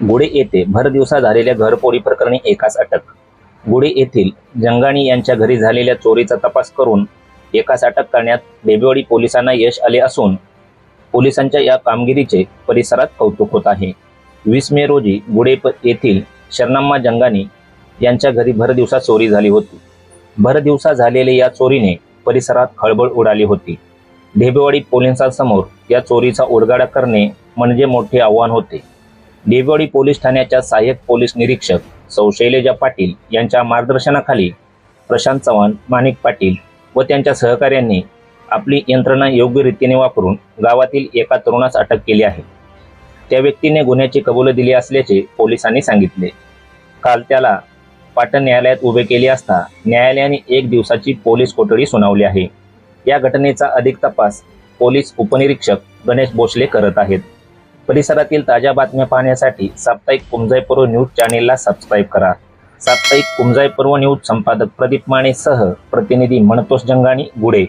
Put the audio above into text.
गुढे येथे भर दिवसा झालेल्या घरपोरी प्रकरणी एकास अटक. गुढे येथील जंगाणी यांच्या घरी झालेल्या चोरीचा तपास करून एकास अटक करण्यात बेबेवाडी पोलिसांना यश आले असून पोलिसांच्या या कामगिरीचे परिसरात कौतुक होत आहे. वीस मे रोजी गुढे येथील शरणम्मा जंगाणी यांच्या घरी भर दिवसा चोरी झाली होती. भर दिवसा झालेल्या या चोरीने परिसरात खळबळ उडाली होती. ढेबेवाडी पोलिसांसमोर या चोरीचा उडगाडा करणे म्हणजे मोठे आव्हान होते. ढेबेवाडी पोलीस ठाण्याच्या सहाय्यक पोलीस निरीक्षक सौ शैलेजा पाटील यांच्या मार्गदर्शनाखाली प्रशांत चव्हाण माणिक पाटील व त्यांच्या सहकाऱ्यांनी आपली यंत्रणा योग्य रीतीने वापरून गावातील एका तरुणास अटक केली आहे. त्या व्यक्तीने गुन्ह्याची कबुलं दिली असल्याचे पोलिसांनी सांगितले. काल त्याला पाटण न्यायालयात उभे केले असता न्यायालयाने एक दिवसाची पोलीस कोठडी सुनावली आहे. या घटनेचा अधिक तपास पोलीस उपनिरीक्षक गणेश भोसले करत आहेत. परिसरातील ताज्या बातम्या पाहण्यासाठी साप्ताहिक कुमजाई पूर्व न्यूज चॅनेलला सबस्क्राईब करा. साप्ताहिक कुमजाई पूर्व न्यूज संपादक प्रदीप मानेसह प्रतिनिधी मनतोष जंगाणी गुडे